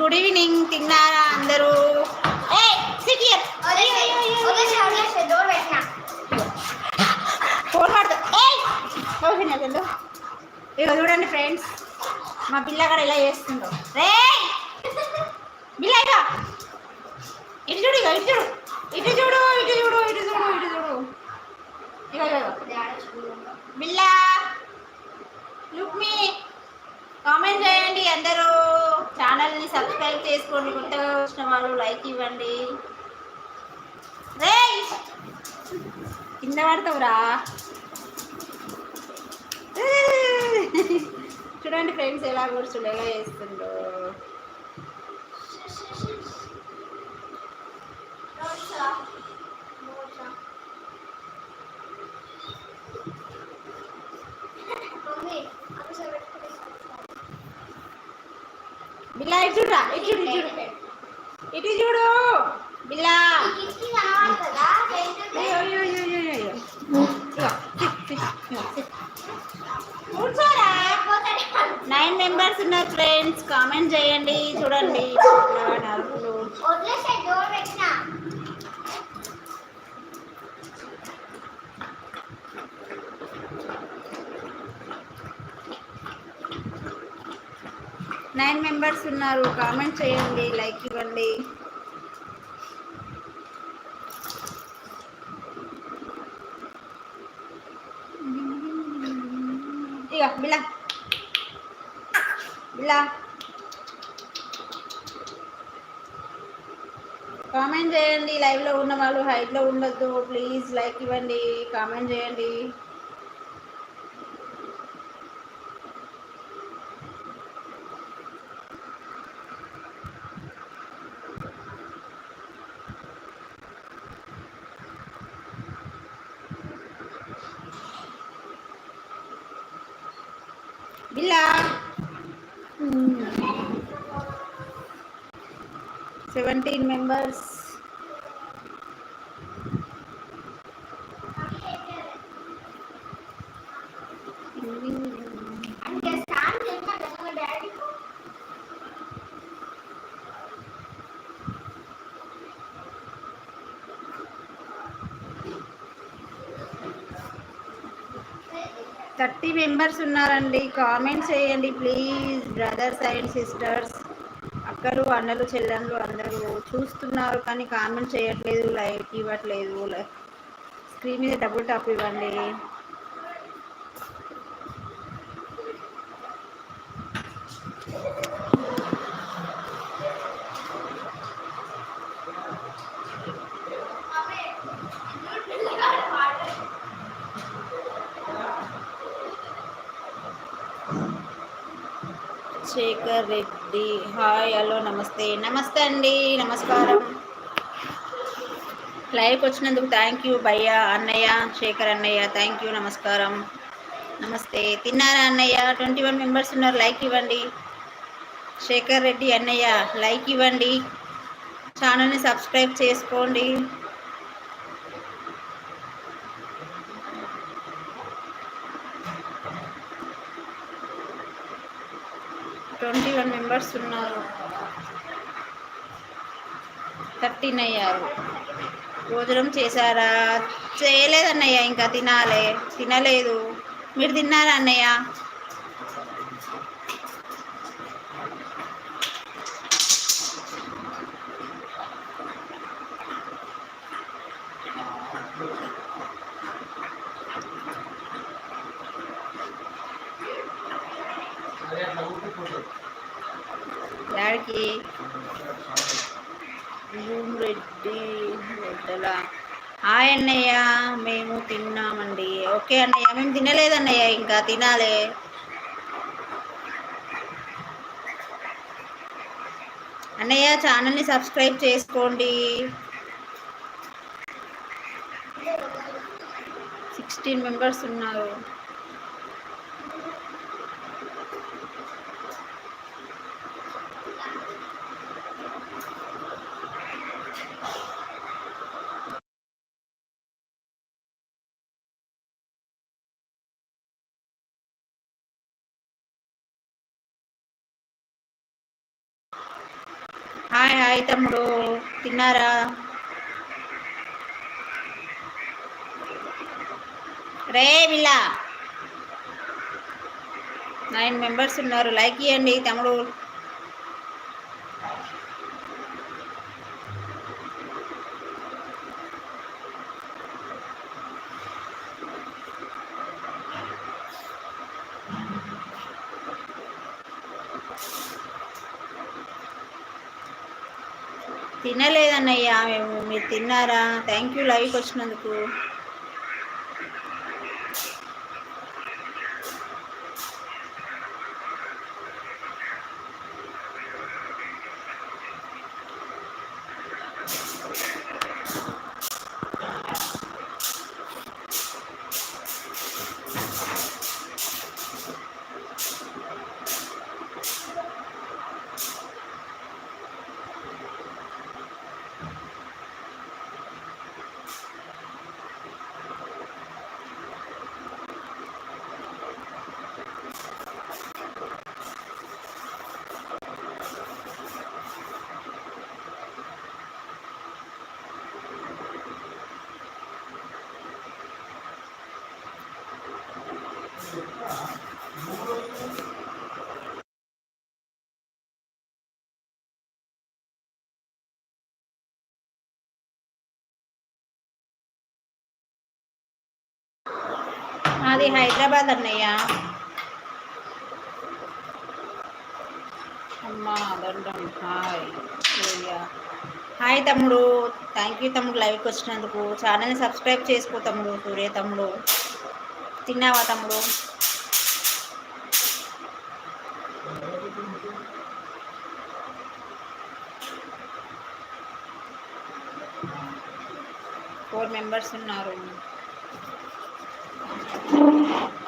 Good evening తిన్నారా అందరూ? ఇక చూడండి ఫ్రెండ్స్ మా పిల్లగాడు ఇలా చేస్తుందో. రే బిల్ల ఇక ఇటు చూడు ఇక ఇటు చూడు ఇటు చూడు. ఇటు చూడు ఇటు చూడు ఇటు చూడు ఇక ఇక ఇక. బిల్లా లుక్ మీ కామెంట్ చేయండి అందరూ ఛానల్ని సబ్స్క్రైబ్ చేసుకోండి. కొత్తగా వచ్చిన వాళ్ళు లైక్ ఇవ్వండి. రే కింద పడతావురా. చూడండి ఫ్రెండ్స్ ఎలా కూర్చుండేలా ఎలా చేస్తుండో బిల్లా ఇటు చూడరా ఇటు చూడు ఇటు చూడు. ఇటు చూడు బిల్లా. నైన్ మెంబర్స్ ఉన్నారు ఫ్రెండ్స్ కామెంట్ చేయండి చూడండి. నైన్ మెంబర్స్ ఉన్నారు. కామెంట్ చేయండి లైక్ ఇవ్వండి. ఇక బిలా బిలా కామెంట్ చేయండి. లైవ్లో ఉన్న వాళ్ళు హైట్లో ఉండొద్దు. ప్లీజ్ లైక్ ఇవ్వండి. కామెంట్ చేయండి. సెవెంటీన్ మెంబర్స్ థర్టీ మెంబర్స్ ఉన్నారండి. కామెంట్స్ చేయండి ప్లీజ్ బ్రదర్స్ అండ్ సిస్టర్స్ అక్కలు అన్నలు చెల్లెళ్ళు అందరూ చూస్తున్నారు కానీ కామెంట్ చేయట్లేదు లైక్ ఇవ్వట్లేదు. స్క్రీన్ మీద డబుల్ టాప్ ఇవ్వండి. శేఖర్ రెడ్డి. హాయ్ హలో నమస్తే నమస్తే అండి నమస్కారం లైవ్కి వచ్చినందుకు థ్యాంక్ యూ భయ్య అన్నయ్య శేఖర్ అన్నయ్య థ్యాంక్ యూ నమస్కారం నమస్తే తిన్నారా అన్నయ్య ట్వంటీ వన్ మెంబర్స్ ఉన్నారు లైక్ ఇవ్వండి శేఖర్ రెడ్డి అన్నయ్య లైక్ ఇవ్వండి ఛానల్ని సబ్స్క్రైబ్ చేసుకోండి ట్వంటీ వన్ మెంబర్స్ ఉన్నారు. థర్టీన్ అయ్యారు. భోజనం చేశారా? చేయలేదన్నయ్య ఇంకా తినాలే. తినలేదు. మీరు తిన్నారా అన్నయ్య? రెడ్డల హాయ్ అన్నయ్య మేము తిన్నామండి. ఓకే అన్నయ్య మేము తినలేదన్నయ్య ఇంకా తినాలే. అన్నయ్య ఛానల్ని సబ్స్క్రైబ్ చేసుకోండి. సిక్స్టీన్ మెంబర్స్ ఉన్నారు. హాయ్ హాయ్ తమ్ముడు. తిన్నారా? రే విలా నైన్ మెంబర్స్ ఉన్నారు. లైక్ ఇవ్వండి తమ్ముడు. తినలేదన్నయ్యా మేము మీరు తిన్నారా? థ్యాంక్ యూ లైవ్కి వచ్చినందుకు. అది హైదరాబాద్ అన్నయ్య. అమ్మా దండం. హాయ్. సూర్య హాయ్ తమ్ముడు. థ్యాంక్ యూ తమ్ముడు లైవ్కి వచ్చినందుకు. ఛానల్ని సబ్స్క్రైబ్ చేసుకో తమ్ముడు సూర్య తమ్ముడు. తిన్నావా తమ్ముడు? ఫోర్ మెంబర్స్ ఉన్నారు. Thank you.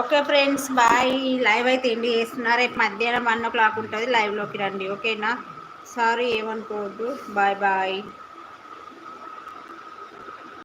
Okay friends bye. Live అయితే ఎండి చేస్తున్నారు రేపు మధ్యాహ్నం వన్ ఓ క్లాక్ ఉంటుంది. లైవ్లోకి రండి. ఓకేనా? సారీ ఏమనుకోవద్దు. Bye bye.